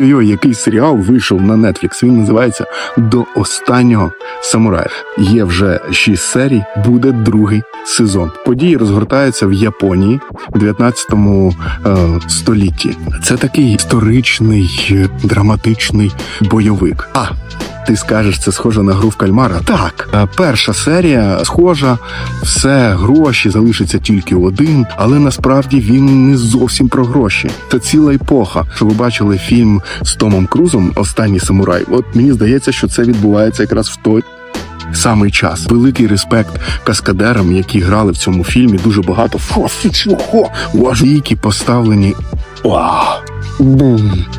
Ой, який серіал вийшов на Netflix. Він називається До останнього самурая. Є вже шість серій, буде другий сезон. Події розгортаються в Японії в 19 е, столітті. Це такий історичний, драматичний бойовик. А ти скажеш, це схоже на гру в кальмара? Так, Е, перша серія схожа, все гроші залишиться тільки один, але насправді він не зовсім про гроші. Це ціла епоха. Що ви бачили фільм з Томом Крузом Останній самурай? От мені здається, що це відбувається якраз в той. Самий час великий респект каскадерам, які грали в цьому фільмі. Дуже багато фо, важкі поставлені. Вау!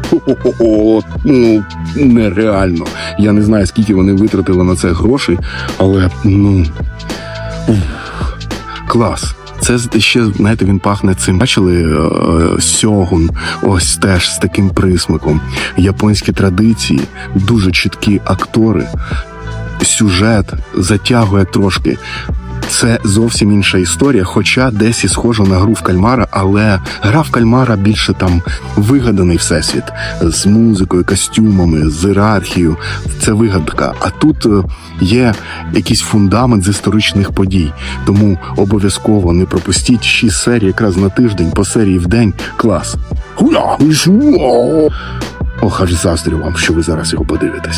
Хо-хо-хо! Ну нереально. Я не знаю, скільки вони витратили на це грошей, але ну клас. Це ще знаєте, він пахне цим. Бачили е, сьогун, ось теж з таким присмаком. Японські традиції, дуже чіткі актори, сюжет затягує трошки. Це зовсім інша історія, хоча десь і схожа на гру в кальмара, але гра в кальмара більше там вигаданий всесвіт з музикою, костюмами, з ієрархією. Це вигадка. А тут е, є якийсь фундамент з історичних подій. Тому обов'язково не пропустіть шість серій якраз на тиждень, по серії в день. Клас. Ох, аж заздрю вам, що ви зараз його подивитесь.